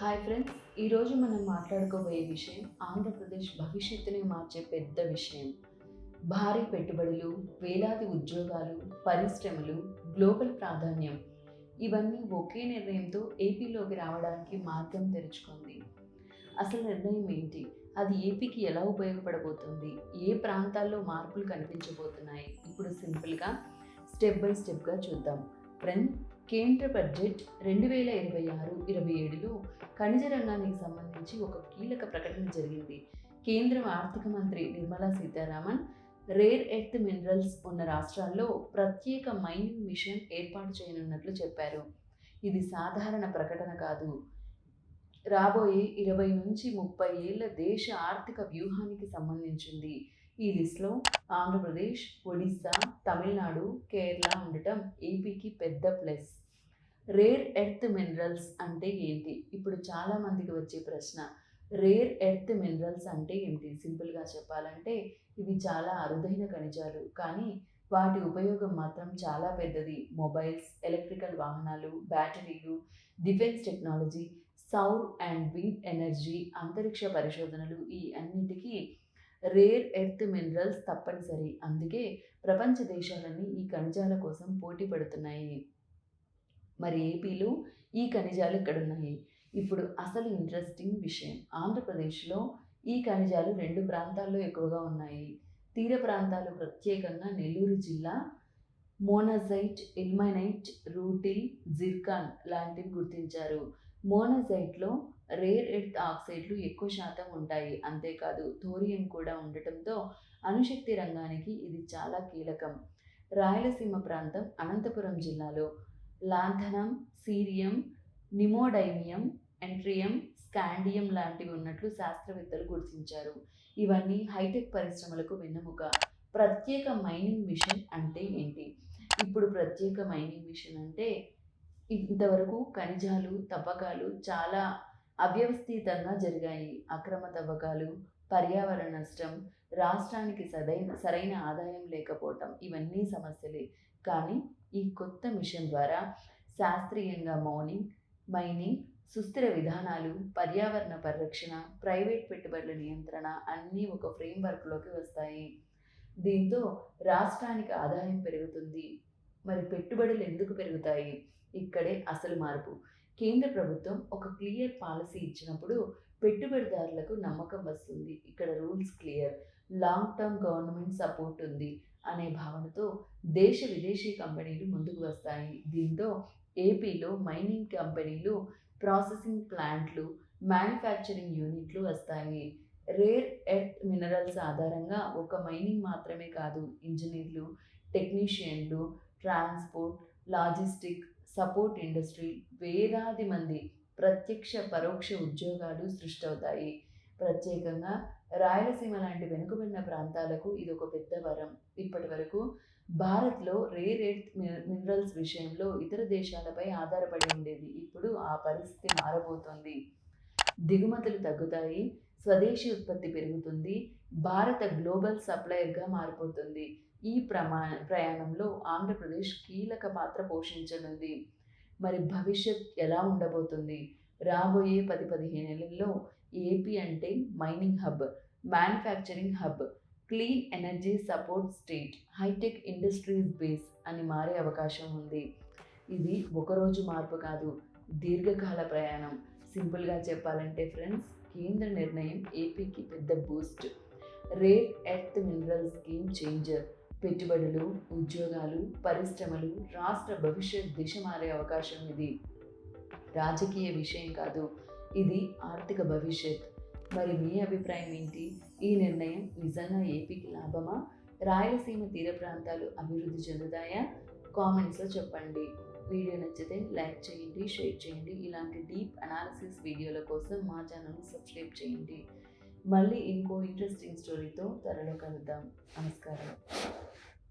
Hi friends ఈరోజు మనం మాట్లాడుకోబోయే విషయం ఆంధ్రప్రదేశ్ భవిష్యత్తుని మార్చే పెద్ద విషయం. భారీ పెట్టుబడులు వేలాది ఉద్యోగాలు పరిశ్రమలు గ్లోబల్ ప్రాధాన్యం. ఇవన్నీ ఒకే నిర్ణయంతో ఏపీలోకి రావడానికి మార్గం తెరుచుకుంది. అసలు నిర్ణయం ఏంటి? అది ఏపీకి ఎలా ఉపయోగపడబోతుంది? ఏ ప్రాంతాల్లో మార్పులు కనిపించబోతున్నాయి? ఇప్పుడు సింపుల్గా స్టెప్ బై స్టెప్గా చూద్దాం. ఫ్రెండ్ కేంద్ర బడ్జెట్ రెండు వేల ఇరవై ఆరు ఇరవై ఏడులో ఖనిజ రంగానికి సంబంధించి ఒక కీలక ప్రకటన జరిగింది. కేంద్ర ఆర్థిక మంత్రి Nirmala Sitharaman rare earth minerals ఉన్న రాష్ట్రాల్లో ప్రత్యేక మైనింగ్ మిషన్ ఏర్పాటు చేయనున్నట్లు చెప్పారు. ఇది సాధారణ ప్రకటన కాదు. రాబోయే ఇరవై నుంచి ముప్పై ఏళ్ళ దేశ ఆర్థిక వ్యూహానికి సంబంధించింది. ఈ లిస్ట్లో ఆంధ్రప్రదేశ్ ఒడిస్సా తమిళనాడు కేరళ ఉండటం ఏపీకి పెద్ద ప్లస్. రేర్ ఎర్త్ మినరల్స్ అంటే ఏంటి? ఇప్పుడు చాలామందికి వచ్చే ప్రశ్న. రేర్ ఎర్త్ మినరల్స్ అంటే ఏంటి సింపుల్గా చెప్పాలంటే ఇవి చాలా అరుదైన ఖనిజాలు. కానీ వాటి ఉపయోగం మాత్రం చాలా పెద్దది. మొబైల్స్ ఎలక్ట్రికల్ వాహనాలు బ్యాటరీలు డిఫెన్స్ టెక్నాలజీ సౌర్ అండ్ విండ్ ఎనర్జీ అంతరిక్ష పరిశోధనలు ఈ అన్నిటికీ రేర్ ఎర్త్ మినరల్స్ తప్పనిసరి. అందుకే ప్రపంచ దేశాలన్నీ ఈ ఖనిజాల కోసం పోటీ పడుతున్నాయి. మరి ఏపీలో ఈ ఖనిజాలు ఎక్కడున్నాయి? ఇప్పుడు అసలు ఇంట్రెస్టింగ్ విషయం. ఆంధ్రప్రదేశ్లో ఈ ఖనిజాలు రెండు ప్రాంతాల్లో ఎక్కువగా ఉన్నాయి. తీర ప్రాంతాలు ప్రత్యేకంగా నెల్లూరు జిల్లా మోనజైట్ ఇల్మైనైట్ రూటిల్ జిర్కాన్ లాంటివి గుర్తించారు. మోనజైట్లో రేర్ ఎర్త్ ఆక్సైడ్లు ఎక్కువ శాతం ఉంటాయి. అంతేకాదు థోరియం కూడా ఉండటంతో అణుశక్తి రంగానికి ఇది చాలా కీలకం. రాయలసీమ ప్రాంతం అనంతపురం జిల్లాలో లాంథనం సీరియం నిమోడైమియం ఎంట్రియం స్కాండియం లాంటివి ఉన్నట్లు శాస్త్రవేత్తలు గుర్తించారు. ఇవన్నీ హైటెక్ పరిశ్రమలకు వెన్నెముక. ప్రత్యేక మైనింగ్ మిషన్ అంటే ఏంటి? ఇప్పుడు ప్రత్యేక మైనింగ్ మిషన్ అంటే ఇంతవరకు ఖనిజాలు తవ్వకాలు చాలా అవ్యవస్థితంగా జరిగాయి. అక్రమ తవ్వకాలు పర్యావరణ నష్టం రాష్ట్రానికి సదైన సరైన ఆదాయం లేకపోవటం ఇవన్నీ సమస్యలే. కానీ ఈ కొత్త మిషన్ ద్వారా శాస్త్రీయంగా మౌనింగ్ మైనింగ్ సుస్థిర విధానాలు పర్యావరణ పరిరక్షణ ప్రైవేట్ పెట్టుబడుల నియంత్రణ అన్నీ ఒక ఫ్రేమ్వర్క్లోకి వస్తాయి. దీంతో రాష్ట్రానికి ఆదాయం పెరుగుతుంది. మరి పెట్టుబడులు ఎందుకు పెరుగుతాయి? ఇక్కడే అసలు మార్పు. కేంద్ర ప్రభుత్వం ఒక క్లియర్ పాలసీ ఇచ్చినప్పుడు పెట్టుబడిదారులకు నమ్మకం వస్తుంది. ఇక్కడ rules clear. Long term government support ఉంది అనే భావనతో దేశ విదేశీ కంపెనీలు ముందుకు వస్తాయి. దీంతో ఏపీలో మైనింగ్ కంపెనీలు ప్రాసెసింగ్ ప్లాంట్లు మ్యానుఫ్యాక్చరింగ్ యూనిట్లు వస్తాయి. రేర్ ఎర్త్ మినరల్స్ ఆధారంగా ఒక మైనింగ్ మాత్రమే కాదు. ఇంజనీర్లు టెక్నీషియన్లు ట్రాన్స్పోర్ట్ లాజిస్టిక్ సపోర్ట్ ఇండస్ట్రీ వేలాది మంది ప్రత్యక్ష పరోక్ష ఉద్యోగాలు సృష్టవుతాయి. ప్రత్యేకంగా రాయలసీమ లాంటి వెనుకబడిన ప్రాంతాలకు ఇది ఒక పెద్ద వరం. ఇప్పటి వరకు భారత్లో రేర్ ఎర్త్ మినరల్స్ విషయంలో ఇతర దేశాలపై ఆధారపడి ఉండేది. ఇప్పుడు ఆ పరిస్థితి మారబోతోంది. దిగుమతులు తగ్గుతాయి స్వదేశీ ఉత్పత్తి పెరుగుతుంది భారత గ్లోబల్ సప్లయర్గా మారిపోతుంది. ఈ ప్రమా ప్రయాణంలో ఆంధ్రప్రదేశ్ కీలక పాత్ర పోషించనుంది. మరి భవిష్యత్ ఎలా ఉండబోతుంది? రాబోయే పది పదిహేను నెలల్లో ఏపీ అంటే mining hub manufacturing hub clean energy support state hi-tech industries base అని మారే అవకాశం ఉంది. ఇది ఒకరోజు మార్పు కాదు దీర్ఘకాల ప్రయాణం. సింపుల్గా చెప్పాలంటే ఫ్రెండ్స్ కేంద్ర నిర్ణయం ఏపీకి పెద్ద boost. Rare earth mineral scheme changer. పెట్టుబడులు ఉద్యోగాలు పరిశ్రమలు రాష్ట్ర భవిష్యత్ దిశ మారే అవకాశం ఇది. రాజకీయ విషయం కాదు ఇది ఆర్థిక భవిష్యత్. మరి మీ అభిప్రాయం ఏంటి? ఈ నిర్ణయం నిజంగా ఏపీకి లాభమా? రాయలసీమ తీర ప్రాంతాలు అభివృద్ధి చెందుతాయా? కామెంట్స్లో చెప్పండి. వీడియో నచ్చితే లైక్ చేయండి షేర్ చేయండి. ఇలాంటి డీప్ అనాలిసిస్ వీడియోల కోసం మా ఛానల్ని సబ్స్క్రైబ్ చేయండి. మళ్ళీ ఇంకో ఇంట్రెస్టింగ్ స్టోరీతో త్వరలో కలుద్దాం. నమస్కారం.